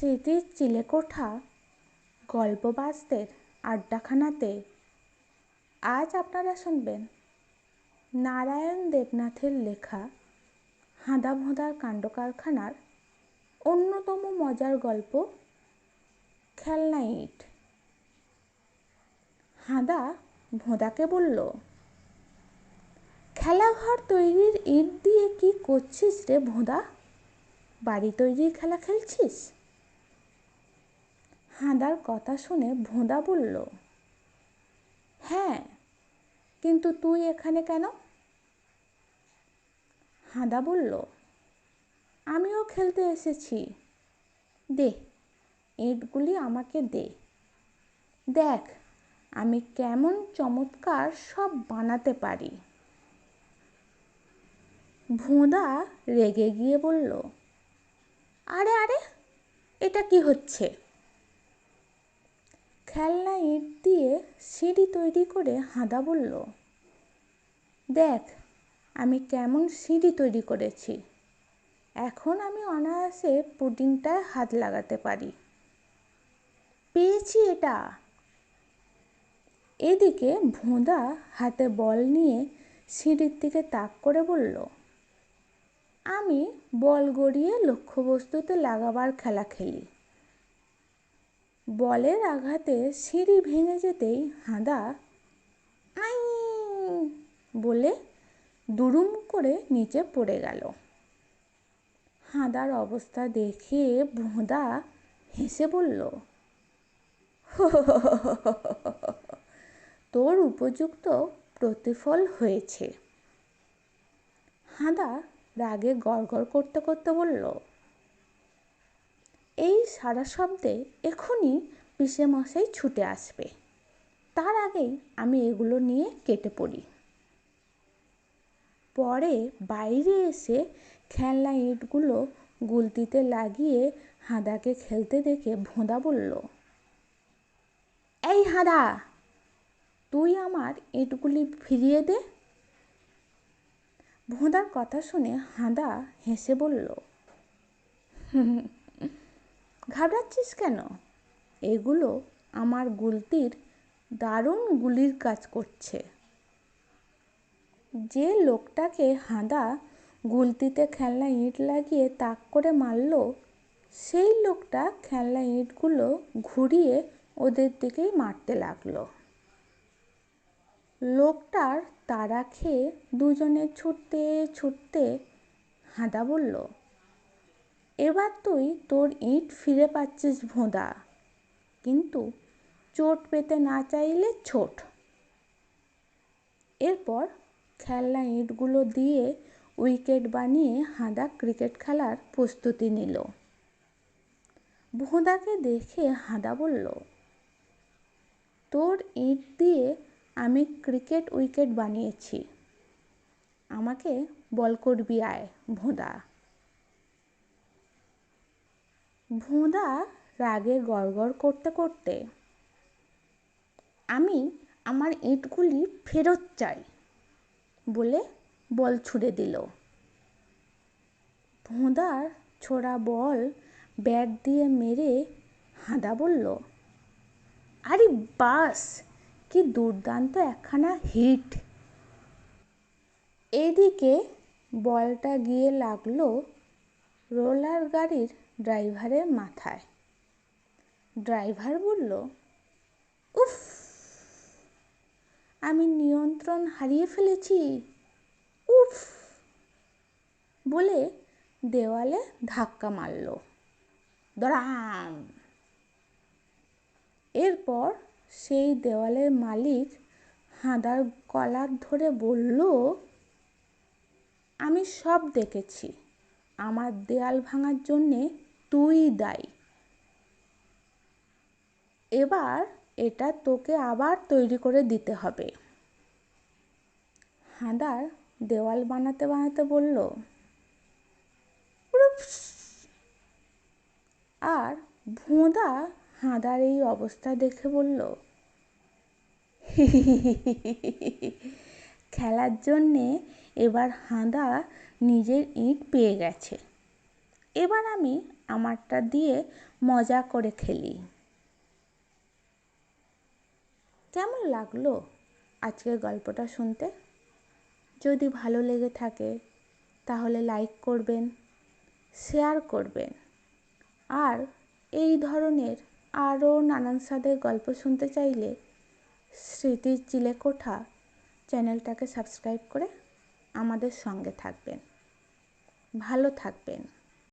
স্মৃতির চিলেকোঠা গল্পবাসদের আড্ডাখানাতে। আজ আপনারা শুনবেন নারায়ণ দেবনাথের লেখা হাঁদা ভোঁদার কাণ্ড কারখানার অন্যতম মজার গল্প, খেলনা ইট। হাঁদা ভোঁদাকে বলল খেলাঘর তৈরির ইট দিয়ে কি করছিস রে ভোঁদা? বাড়ি তৈরির খেলা খেলছিস? হাঁদার কথা শুনে ভোঁদা বলল হ্যাঁ কিন্তু তুই এখানে কেন? হাঁদা বলল, আমিও খেলতে এসেছি। দে ইঁটগুলি আমাকে দে। দেখ, আমি কেমন চমৎকার সব বানাতে পারি। ভোঁদা রেগে গিয়ে বলল, আরে আরে, এটা কি হচ্ছে? খেলনা ইট দিয়ে সিঁড়ি তৈরি করে হাঁদা বলল, দেখ, আমি কেমন সিঁড়ি তৈরি করেছি। এখন আমি অনায়াসে পুডিংটায় হাত লাগাতে পারি। পেয়েছি এটা। এদিকে ভোঁদা হাতে বল নিয়ে সিঁড়ির দিকে তাক করে বলল, আমি বল গড়িয়ে লক্ষ্যবস্তুতে লাগাবার খেলা খেলি। বলের আঘাতে সিঁড়ি ভেঙে যেতেই হাঁদা আই বলে দুরুম করে নিচে পড়ে গেল হাঁদার অবস্থা দেখে ভোঁদা হেসে বলল তোর উপযুক্ত প্রতিফল হয়েছে হাঁদা রাগে গড় করতে করতে বলল এই সারা শব্দে এখনই পিসে মশাই ছুটে আসবে। তার আগেই আমি এগুলো নিয়ে কেটে পড়ি। পরে বাইরে এসে খেলনা ইটগুলো গুলতিতে লাগিয়ে হাঁদাকে খেলতে দেখে ভোঁদা বলল, এই হাঁদা, তুই আমার ইটগুলি ফিরিয়ে দে। ভোঁদার কথা শুনে হাঁদা হেসে বলল ঘাবড়াচ্ছিস কেন? এগুলো আমার গুলতির দারুণ গুলির কাজ করছে। যে লোকটাকে হাঁদা গুলতিতে খেলনা ইট লাগিয়ে তাক করে মারল, সেই লোকটা খেলনা ইটগুলো ঘুরিয়ে ওদের দিকেই মারতে লাগল। লোকটার তাড়া খেয়ে দুজনে ছুটতে ছুটতে হাঁদা বলল এবার তুই তোর ইট ফিরে পাচ্ছিস ভোঁদা। কিন্তু চোট পেতে না চাইলে ছোট। এরপর খেলনা ইটগুলো দিয়ে উইকেট বানিয়ে হাঁদা ক্রিকেট খেলার প্রস্তুতি নিল। ভোঁদাকে দেখে হাঁদা বলল, তোর ইট দিয়ে আমি ক্রিকেট উইকেট বানিয়েছি। আমাকে বল করবি আয় ভোঁদা। ভোঁদা রাগে গড়গড় করতে করতে, আমি আমার ইঁটগুলি ফেরত চাই বলে বল ছুড়ে দিল। ভোঁদার ছোড়া বল ব্যাট দিয়ে মেরে হাঁদা বলল, আরে বাস, কি দুর্দান্ত একখানা হিট। এদিকে বলটা গিয়ে লাগল রোলার গাড়ির ড্রাইভারের মাথায়। ড্রাইভার বলল, উফ, আমি নিয়ন্ত্রণ হারিয়ে ফেলেছি। উফ, বলে দেওয়ালে ধাক্কা মারল। দরাম এরপর সেই দেওয়ালের মালিক হাঁদার কলার ধরে বলল, আমি সব দেখেছি। আমার দেয়াল ভাঙার জন্যে তুই দায়ী। এবার এটা তোকে আবার তৈরি করে দিতে হবে। হাঁদার দেওয়াল বানাতে বানাতে বলল আর ভোঁদা হাঁদার এই অবস্থা দেখে বলল, খেলার জন্যে এবার হাঁদা নিজের ইট পেয়ে গেছে। এবার আমি আমারটা দিয়ে মজা করে খেলি। কেমন লাগল আজকের গল্পটা শুনতে? যদি ভালো লেগে থাকে, তাহলে লাইক করবেন শেয়ার করবেন। আর এই ধরনের আরও নানান স্বাদের গল্প শুনতে চাইলে স্মৃতির চিলেকোঠা চ্যানেলটাকে সাবস্ক্রাইব করে আমাদের সঙ্গে থাকবেন। ভালো থাকবেন।